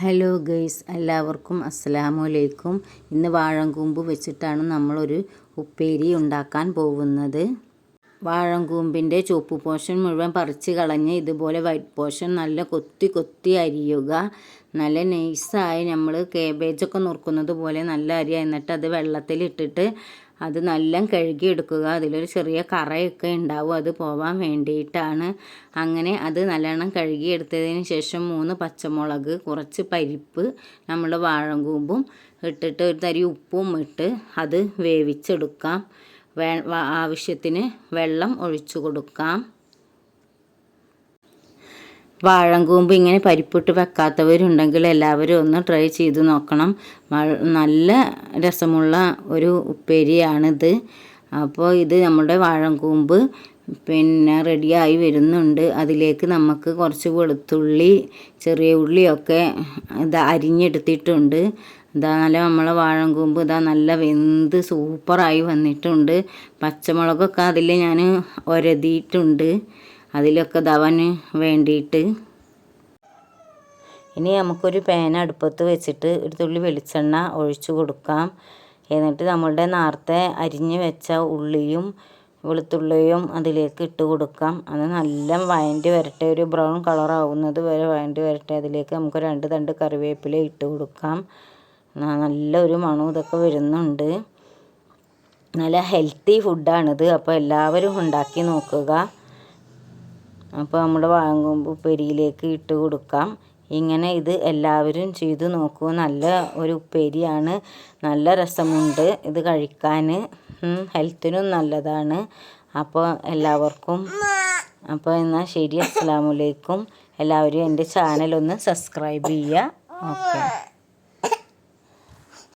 Hello guys എല്ലാവർക്കും അസ്സലാമു അലൈക്കും. ഇന്ന് വാഴങ്കൂമ്പ് വെച്ചിട്ടാണ് നമ്മളൊരു ഉപ്പേരി ഉണ്ടാക്കാൻ പോകുന്നത്. വാഴങ്കൂമ്പിന്റെ ചുവപ്പ് പോഷൻ മുഴുവൻ പറിച്ച് കളഞ്ഞ് ഇതുപോലെ വൈറ്റ് പോഷൻ നല്ല കൊത്തി കൊത്തി അരിയുക. നല്ല നൈസായി നമ്മൾ കേബേജൊക്കെ നുറുക്കുന്നത് പോലെ നല്ല അരി എന്നിട്ട് അത് വെള്ളത്തിലിട്ടിട്ട് അത് നല്ല കഴുകി എടുക്കുക. അതിലൊരു ചെറിയ കറയൊക്കെ ഉണ്ടാവും. അത് പോവാൻ വേണ്ടിയിട്ടാണ്. അങ്ങനെ അത് നല്ലോണം കഴുകി എടുത്തതിന് ശേഷം മൂന്ന് പച്ചമുളക് കുറച്ച് പരിപ്പ് നമ്മൾ വാഴങ്കൂമ്പും ഇട്ടിട്ട് ഒരു തരി ഉപ്പും ഇട്ട് അത് വേവിച്ചെടുക്കാം. വേ ആവശ്യത്തിന് വെള്ളം ഒഴിച്ചു കൊടുക്കാം. വാഴങ്കൂമ്പ് ഇങ്ങനെ പരിപ്പിട്ട് വെക്കാത്തവരുണ്ടെങ്കിൽ എല്ലാവരും ഒന്ന് ട്രൈ ചെയ്ത് നോക്കണം. നല്ല രസമുള്ള ഒരു ഉപ്പേരിയാണിത്. അപ്പോൾ ഇത് നമ്മുടെ വാഴങ്കൂമ്പ് പിന്നെ റെഡിയായി വരുന്നുണ്ട്. അതിലേക്ക് നമുക്ക് കുറച്ച് വെളുത്തുള്ളി ചെറിയ ഉള്ളിയൊക്കെ ഇത് അരിഞ്ഞെടുത്തിട്ടുണ്ട്. ഇതാ നല്ല നമ്മളെ വാഴങ്കൂമ്പ് ഇതാ നല്ല വെന്ത് സൂപ്പറായി വന്നിട്ടുണ്ട്. പച്ചമുളകൊക്കെ അതിൽ ഞാൻ ഒരതിയിട്ടുണ്ട്. അതിലൊക്കെ ദവന് വേണ്ടിയിട്ട് ഇനി നമുക്കൊരു പാൻ അടുപ്പത്ത് വെച്ചിട്ട് ഒരു തുള്ളി വെളിച്ചെണ്ണ ഒഴിച്ചു കൊടുക്കാം. എന്നിട്ട് നമ്മളുടെ നേരത്തെ അരിഞ്ഞ് വെച്ച ഉള്ളിയും വെളുത്തുള്ളിയും അതിലേക്ക് ഇട്ട് കൊടുക്കാം. അത് നല്ല വഴണ്ടി വരട്ടെ ഒരു ബ്രൗൺ കളർ ആവുന്നത് വരെ വഴണ്ടി വരട്ടെ. അതിലേക്ക് നമുക്ക് രണ്ട് തണ്ട് കറിവേപ്പില ഇട്ട് കൊടുക്കാം. നല്ലൊരു മണവും ഇതൊക്കെ വരുന്നുണ്ട്. നല്ല ഹെൽത്തി ഫുഡാണിത് അപ്പോൾ എല്ലാവരും ഉണ്ടാക്കി നോക്കുക. അപ്പോൾ നമ്മൾ വാങ്ങുമ്പോൾ ഉപ്പേരിയിലേക്ക് ഇട്ട് കൊടുക്കാം. ഇങ്ങനെ ഇത് എല്ലാവരും ചെയ്തു നോക്കൂ. നല്ല ഒരു ഉപ്പേരിയാണ്. നല്ല രസമുണ്ട് ഇത് കഴിക്കാൻ. ഹെൽത്തിനും നല്ലതാണ്. അപ്പോൾ എല്ലാവർക്കും അപ്പോൾ എന്നാൽ ശരി. അസ്സാമലൈക്കും എല്ലാവരും എന്റെ ചാനലൊന്ന് സബ്സ്ക്രൈബ് ചെയ്യുക. ഓക്കെ.